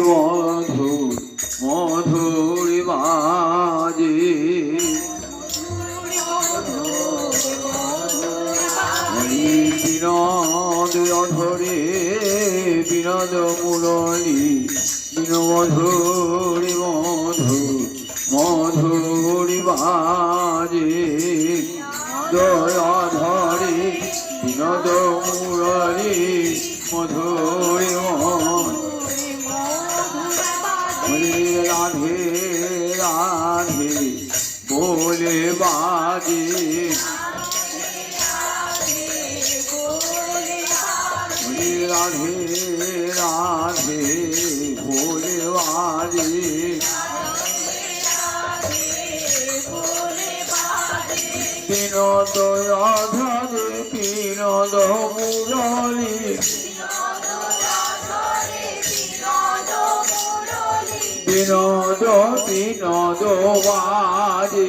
মধু, মধুর বাজে। হরি বিনোদ অধরে বিনোদ মুরলী বিন মধুর মধু, মধুর বাজে। জয় ধরে বিনোদ মধুর হরে রাধে রাধে বলে বাজে। হরে রাধে রাধে বলে বাজে। বিনোদ রাধারে বিনোদ মুরলী। বিনোদ বিনোদ বাজে